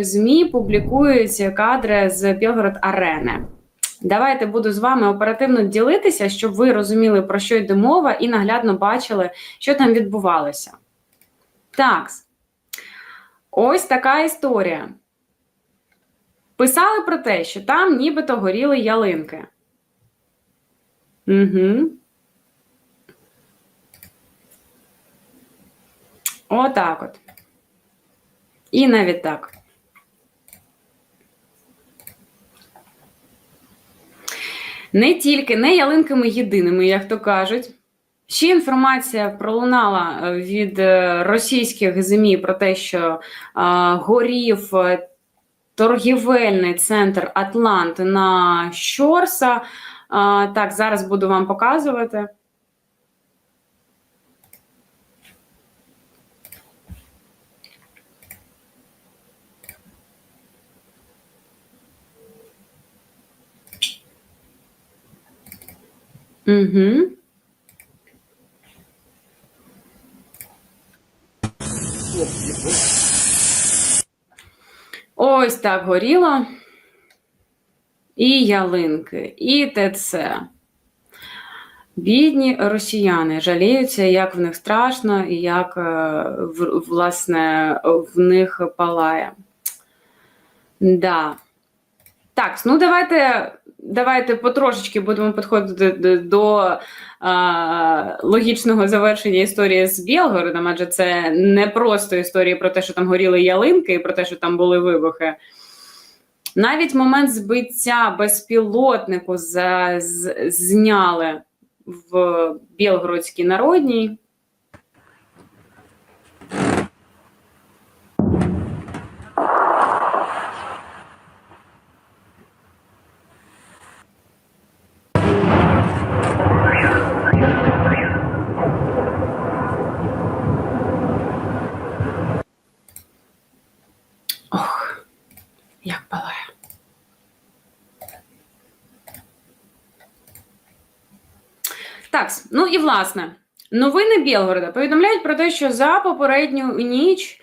ЗМІ публікують кадри з Білгород Арени. Давайте буду з вами оперативно ділитися, щоб ви розуміли, про що йде мова, і наглядно бачили, що там відбувалося. Так, ось така історія. Писали про те, що там нібито горіли ялинки. Угу. Отак от. І навіть так. Не тільки не ялинками єдиними, як то кажуть. Ще інформація пролунала е, від е, російських ЗМІ про те, що а, горів е, торгівельний центр Атлант на Щорса. А, так, зараз буду вам показувати. Угу. Ось так горіло. І ялинки, і ТЦ. Бідні росіяни жаліються, як в них страшно, і як е, власне в них палає. Да. Так, ну давайте, давайте потрошечки будемо підходити до, до а, логічного завершення історії з Білгородом, адже це не просто історії про те, що там горіли ялинки, і про те, що там були вибухи. Навіть момент збиття безпілотнику за, з, зняли в Білгородській народній. Так, ну і власне, новини Білгорода повідомляють про те, що за попередню ніч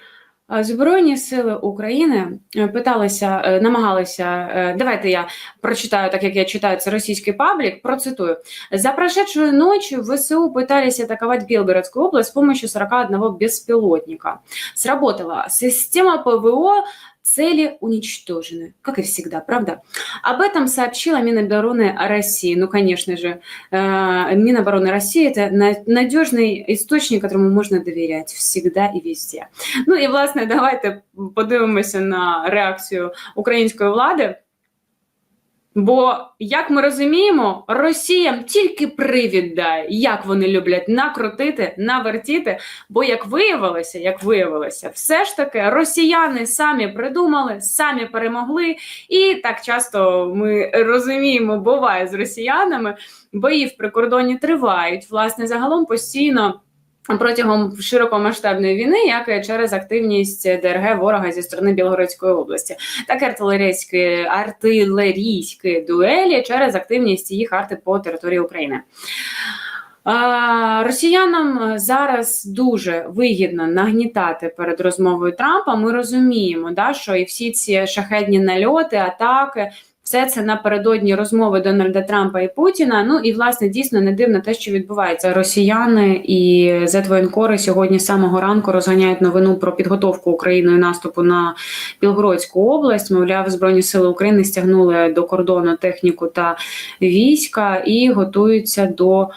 е, Збройні сили України е, питалися, е, намагалися. Давайте я прочитаю, так як я читаю це російський паблік. Процитую: за прошедшую ночь ВСУ пытались атаковать Белгородскую область с помощью 41 беспилотника. Сработала система ПВО. Цели уничтожены, как и всегда, правда? Об этом сообщила Минобороны России. Ну, конечно же, э, Минобороны России – это на- надежный источник, которому можна довіряти всегда і везде. Ну і власне, давайте подивимося на реакцію української влади. Бо, як ми розуміємо, Росіям тільки привід дає, як вони люблять накрутити, навертіти. Бо, як виявилося, як виявилося, все ж таки росіяни самі придумали, самі перемогли, і так часто ми розуміємо, буває з росіянами. Бої в прикордоні тривають. Власне, загалом постійно. Протягом широкомасштабної війни, як і через активність ДРГ ворога зі сторони Білгородської області, так і артилерійські артилерійські дуелі через активність їх арти по території України. Росіянам зараз дуже вигідно нагнітати перед розмовою Трампа. Ми розуміємо, да, що і всі ці шахедні нальоти, атаки. Все це напередодні розмови Дональда Трампа і Путіна. Ну і власне дійсно не дивно те, що відбувається. Росіяни і зетвоєнкори сьогодні з самого ранку розганяють новину про підготовку Україною наступу на Білгородську область. Мовляв, збройні сили України стягнули до кордону техніку та війська і готуються до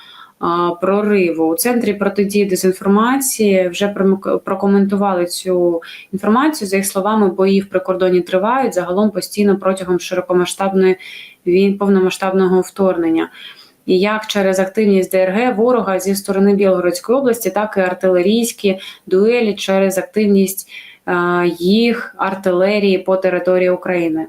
прориву у центрі протидії дезінформації. Вже прокоментували цю інформацію. За їх словами, бої в прикордоні тривають загалом постійно протягом широкомасштабної війн повномасштабного вторгнення. І як через активність ДРГ ворога зі сторони Білгородської області, так і артилерійські дуелі через активність їх артилерії по території України.